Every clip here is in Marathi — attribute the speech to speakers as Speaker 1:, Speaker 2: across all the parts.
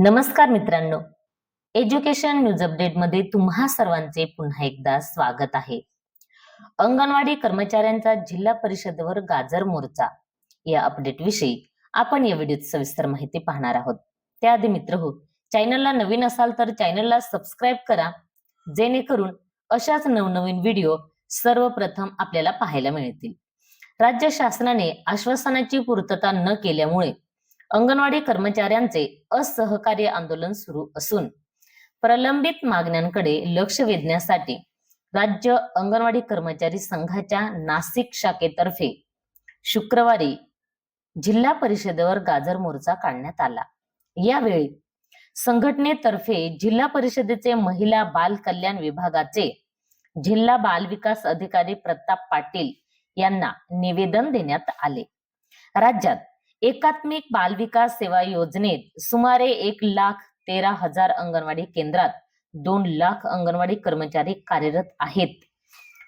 Speaker 1: नमस्कार मित्रांनो. एज्युकेशन न्यूज अपडेटमध्ये तुम्हा सर्वांचे पुन्हा एकदा स्वागत आहे. अंगणवाडी कर्मचाऱ्यांचा जिल्हा परिषदेवर गाजर मोर्चा. या अपडेट विषयी आपण या व्हिडिओत सविस्तर माहिती पाहणार आहोत. त्याआधी मित्र हो चॅनलला नवीन असाल तर चॅनलला सबस्क्राईब करा. जेणेकरून अशाच नवनवीन व्हिडिओ सर्वप्रथम आपल्याला पाहायला मिळतील. राज्य शासनाने आश्वासनाची पूर्तता न केल्यामुळे अंगणवाडी कर्मचाऱ्यांचे असहकार्य आंदोलन सुरू असून प्रलंबित मागण्यांकडे लक्ष वेधण्यासाठी राज्य अंगणवाडी कर्मचारी संघाच्या नाशिक शाखेतर्फे शुक्रवारी जिल्हा परिषदेवर गाजर मोर्चा काढण्यात आला. यावेळी संघटनेतर्फे जिल्हा परिषदेचे महिला बाल कल्याण विभागाचे जिल्हा बाल विकास अधिकारी प्रताप पाटील यांना निवेदन देण्यात आले. राज्यात एकात्मिक बालविकास सेवा योजनेत सुमारे एक लाख तेरा हजार अंगणवाडी केंद्रात दोन लाख अंगणवाडी कर्मचारी कार्यरत आहेत.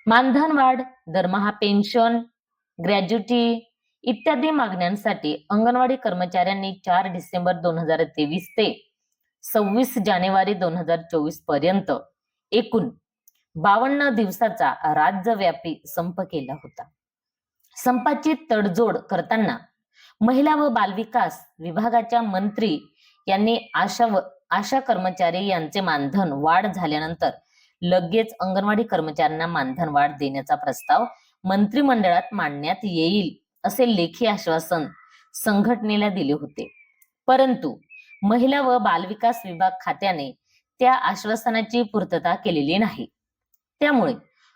Speaker 1: मानधन वाढ दरमहा पेन्शन ग्रॅज्युटी इत्यादी मागण्यांसाठी अंगणवाडी कर्मचाऱ्यांनी चार डिसेंबर दोन हजार तेवीस ते सव्वीस जानेवारी दोन हजार चोवीसपर्यंत एकूण बावन्न दिवसाचा राज्यव्यापी संप केला होता. संपाची तडजोड करताना महिला व बालविकास विभागाच्या मंत्री यांनी आशा व आशा कर्मचारी यांचे मानधन वाढ झाल्यानंतर लगेच अंगणवाडी कर्मचाऱ्यांना मानधन वाढ देण्याचा प्रस्ताव मंत्रिमंडळात मांडण्यात येईल असे लेखी आश्वासन संघटनेला दिले होते. परंतु महिला व बालविकास विभाग खात्याने त्या आश्वासनाची पूर्तता केलेली नाही. त्यामुळे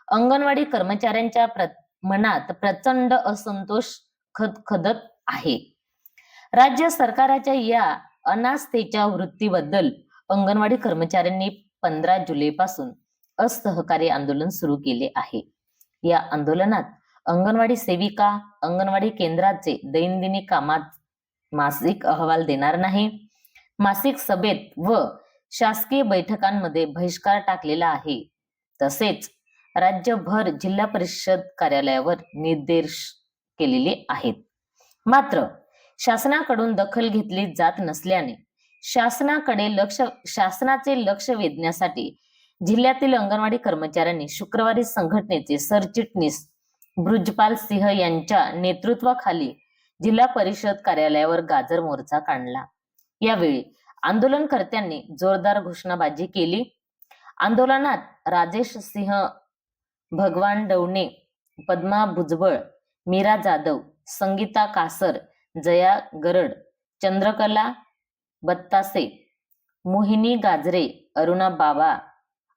Speaker 1: अंगणवाडी कर्मचाऱ्यांच्या प्र- मनात प्रचंड असंतोष खद खदत आहे. राज्य सरकारच्या या अनास्थेच्या वृत्तीबद्दल अंगणवाडी कर्मचाऱ्यांनी पंधरा जुलै पासून असहकारी आंदोलन सुरू केले आहे. या आंदोलनात अंगणवाडी सेविका अंगणवाडी केंद्राचे दैनंदिनी कामात मासिक अहवाल देणार नाही. मासिक सभेत व शासकीय बैठकांमध्ये बहिष्कार टाकलेला आहे. तसेच राज्यभर जिल्हा परिषद कार्यालयावर निर्देश केलेले आहेत. मात्र शासनाकडून दखल घेतली जात नसल्याने शासनाकडे लक्ष शासनाचे लक्ष वेधण्यासाठी जिल्ह्यातील अंगणवाडी कर्मचाऱ्यांनी शुक्रवारी संघटनेचे सरचिटणीस ब्रुजपाल सिंह यांच्या नेतृत्वाखाली जिल्हा परिषद कार्यालयावर गाजर मोर्चा काढला. यावेळी आंदोलनकर्त्यांनी जोरदार घोषणाबाजी केली. आंदोलनात राजेश सिंह भगवान डवणे पद्मा भुजबळ मीरा जाधव संगीता कासर जया गरड चंद्रकला बत्तासे मोहिनी गाजरे अरुणा बाबा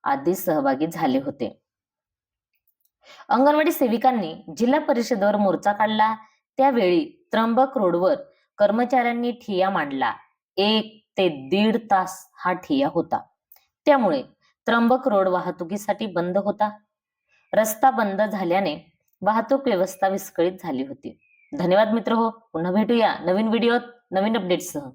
Speaker 1: आदी सहभागी झाले होते. अंगणवाडी सेविकांनी जिल्हा परिषदेवर मोर्चा काढला. त्यावेळी त्र्यंबक रोडवर कर्मचाऱ्यांनी ठिया मांडला. एक ते दीड तास हा ठिया होता. त्यामुळे त्र्यंबक रोड वाहतुकीसाठी बंद होता. रस्ता बंद झाल्याने वाहतूक व्यवस्था विस्कळीत झाली होती. धन्यवाद मित्र हो पुन्हा भेटूया नवीन व्हिडिओत नवीन अपडेट्ससह